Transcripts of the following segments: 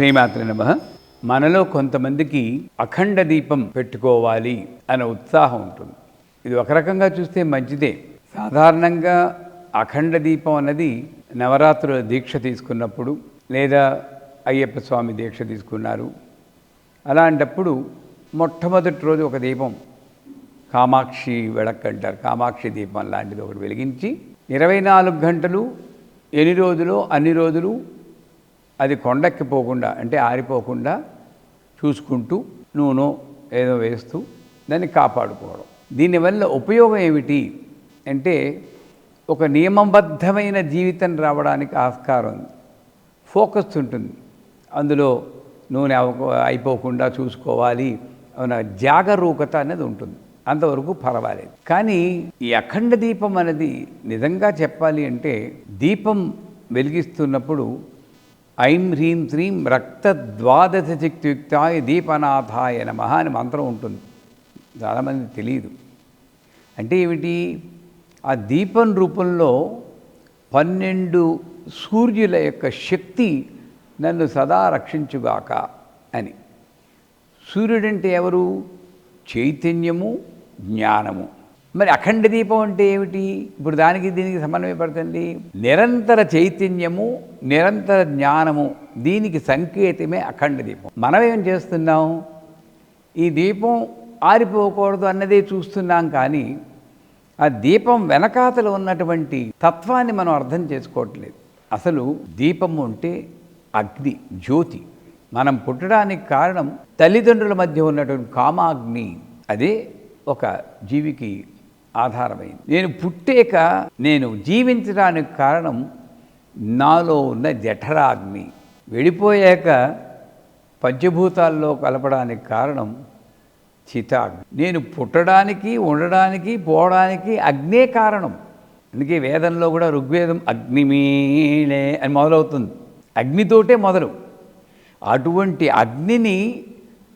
శ్రీమాత్రి నమ. మనలో కొంతమందికి అఖండ దీపం పెట్టుకోవాలి అనే ఉత్సాహం ఉంటుంది. ఇది ఒక రకంగా చూస్తే మంచిదే. సాధారణంగా అఖండ దీపం అన్నది నవరాత్రుల దీక్ష తీసుకున్నప్పుడు లేదా అయ్యప్ప స్వామి దీక్ష తీసుకున్నారు. అలాంటప్పుడు మొట్టమొదటి రోజు ఒక దీపం కామాక్షి వెళక్ అంటారు. కామాక్షి దీపం లాంటిది ఒకటి వెలిగించి ఇరవై నాలుగు గంటలు ఎన్ని రోజులు అన్ని రోజులు అది కొండెక్కిపోకుండా అంటే ఆరిపోకుండా చూసుకుంటూ నూనె ఏదో వేస్తూ దాన్ని కాపాడుకోవడం. దీనివల్ల ఉపయోగం ఏమిటి అంటే ఒక నియమబద్ధమైన జీవితం రావడానికి ఆస్కారం ఉంది. ఫోకస్ ఉంటుంది. అందులో నూనె అవ- అయిపోకుండా చూసుకోవాలి అన్న జాగరూకత అనేది ఉంటుంది. అంతవరకు పర్వాలేదు. కానీ ఈ అఖండ దీపం అనేది నిజంగా చెప్పాలి అంటే దీపం వెలిగిస్తున్నప్పుడు ఐం హ్రీం శ్రీం రక్త శక్తియుక్తాయ దీపనాథాయ నమ అని మంత్రం ఉంటుంది. చాలామంది తెలియదు అంటే ఏమిటి? ఆ దీపం రూపంలో పన్నెండు సూర్యుల యొక్క శక్తి నన్ను సదా రక్షించుగాక అని. సూర్యుడంటే ఎవరు? చైతన్యము జ్ఞానము. మరి అఖండ దీపం అంటే ఏమిటి? ఇప్పుడు దానికి దీనికి సమన్వయపడుతుంది నిరంతర చైతన్యము నిరంతర జ్ఞానము దీనికి సంకేతమే అఖండ దీపం. మనం ఏం చేస్తున్నాం? ఈ దీపం ఆరిపోకూడదు అన్నదే చూస్తున్నాం కానీ ఆ దీపం వెనకాతలు ఉన్నటువంటి తత్వాన్ని మనం అర్థం చేసుకోవట్లేదు. అసలు దీపము అంటే అగ్ని జ్యోతి. మనం పుట్టడానికి కారణం తల్లిదండ్రుల మధ్య ఉన్నటువంటి కామాగ్ని. అదే ఒక జీవికి ఆధారమైంది. నేను పుట్టాక నేను జీవించడానికి కారణం నాలో ఉన్న జఠరాగ్ని. వెళ్ళిపోయాక పంచభూతాల్లో కలపడానికి కారణం చితాగ్ని. నేను పుట్టడానికి ఉండడానికి పోవడానికి అగ్నే కారణం. అందుకే వేదంలో కూడా ఋగ్వేదం అగ్నిమీళే అని మొదలవుతుంది. అగ్నితోటే మొదలు. అటువంటి అగ్నిని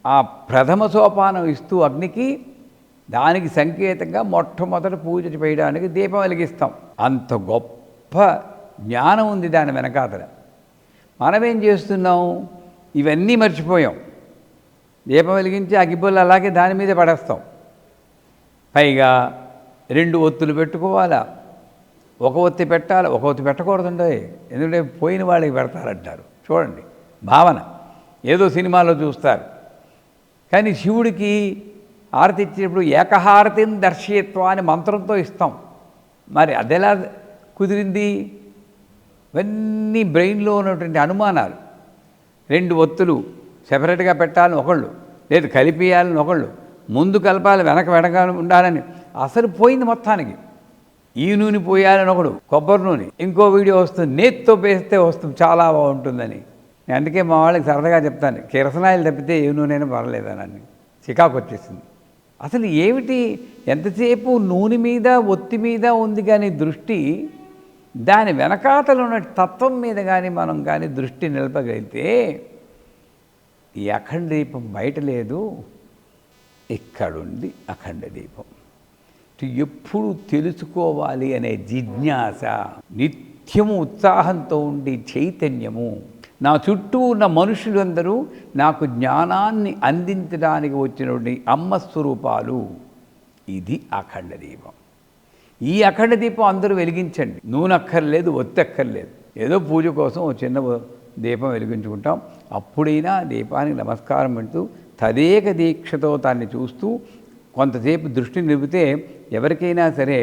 ఆ ప్రథమ సోపానం ఇస్తూ అగ్నికి దానికి సంకేతంగా మొట్టమొదట పూజ చేయడానికి దీపం వెలిగిస్తాం. అంత గొప్ప జ్ఞానం ఉంది దాని వెనకాతల. మనమేం చేస్తున్నాం? ఇవన్నీ మర్చిపోయాం. దీపం వెలిగించి అగ్గిపుల్ల అలాగే దాని మీద పడేస్తాం. పైగా రెండు ఒత్తులు పెట్టుకోవాలా? ఒక ఒత్తి పెట్టాలి? ఒక ఒత్తి పెట్టకూడదండి. ఎందుకంటే పోయిన వాళ్ళకి పెడతారంటారు. చూడండి. భావన. ఏదో సినిమాలో చూస్తారు. కానీ శివుడికి హారతి ఇచ్చినప్పుడు ఏకహారతిని దర్శయత్వ అని మంత్రంతో ఇస్తాం. మరి అదెలా కుదిరింది? ఇవన్నీ బ్రెయిన్లో ఉన్నటువంటి అనుమానాలు. రెండు ఒత్తులు సెపరేట్గా పెట్టాలని ఒకళ్ళు లేదు కలిపియాలని ఒకళ్ళు ముందు కలపాలి వెనక వెనక ఉండాలని అసలు పోయింది మొత్తానికి. ఈ నూనె పోయాలని ఒకడు కొబ్బరి నూనె. ఇంకో వీడియో వస్తుంది నేతితో పేస్తే వస్తుంది చాలా బాగుంటుందని. నేను అందుకే మా వాళ్ళకి సరదాగా చెప్తాను కిరసనాయిలు తప్పితే ఏ నూనె అయినా పర్లేదనని చికాకు వచ్చేసింది. అసలు ఏమిటి? ఎంతసేపు నూనె మీద ఒత్తి మీద ఉంది కానీ దృష్టి దాని వెనకాతలు ఉన్న తత్వం మీద కానీ మనం కానీ దృష్టి నిలపగలిగితే ఈ అఖండ దీపం బయట లేదు ఇక్కడుంది అఖండ దీపం. ఎప్పుడు తెలుసుకోవాలి అనే జిజ్ఞాస నిత్యము ఉత్సాహంతో ఉండి చైతన్యము. నా చుట్టూ ఉన్న మనుషులందరూ నాకు జ్ఞానాన్ని అందించడానికి వచ్చినటువంటి అమ్మ స్వరూపాలు ఇది అఖండ దీపం. ఈ అఖండ దీపం అందరూ వెలిగించండి. నూనె అక్కర్లేదు ఒత్తి అక్కర్లేదు ఏదో పూజ కోసం ఒక చిన్న దీపం వెలిగించుకుంటాం. అప్పుడైనా దీపానికి నమస్కారం పెడుతూ తదేక దీక్షతో దాన్ని చూస్తూ కొంతసేపు దృష్టి నిలిపితే ఎవరికైనా సరే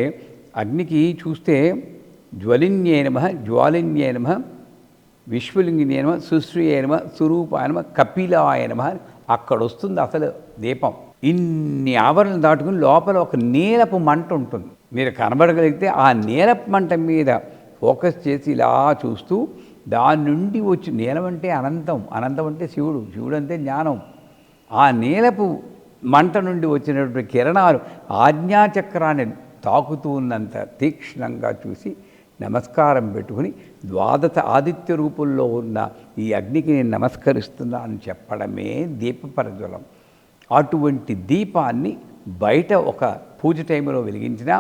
అగ్నికి చూస్తే జ్వలిన్యే నమ జ్వాలిన్యే నమ విశ్వలింగిని నమ సుశ్రీ నమ స్వరూపాయ నమ కపిలాయ అక్కడ వస్తుంది అసలు దీపం. ఇన్ని ఆవరణలు దాటుకుని లోపల ఒక నీలపు మంట ఉంటుంది. మీరు కనబడగలిగితే ఆ నీలపు మంట మీద ఫోకస్ చేసి ఇలా చూస్తూ దాని నుండి వచ్చి నీలం అంటే అనంతం అనంతం అంటే శివుడు శివుడు అంటే జ్ఞానం. ఆ నీలపు మంట నుండి వచ్చినటువంటి కిరణాలు ఆజ్ఞాచక్రాన్ని తాకుతూ ఉన్నంత తీక్షణంగా చూసి నమస్కారం పెట్టుకుని ద్వాదశ ఆదిత్య రూపంలో ఉన్న ఈ అగ్నికి నేను నమస్కరిస్తున్నా అని చెప్పడమే దీపపరజ్వలం. అటువంటి దీపాన్ని బయట ఒక పూజ టైంలో వెలిగించినా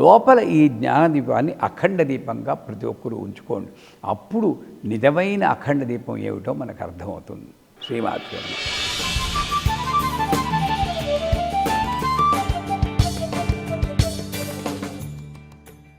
లోపల ఈ జ్ఞాన దీపాన్ని అఖండ దీపంగా ప్రతి ఒక్కరూ ఉంచుకోండి. అప్పుడు నిజమైన అఖండ దీపం ఏమిటో మనకు అర్థమవుతుంది. శ్రీమాత్రి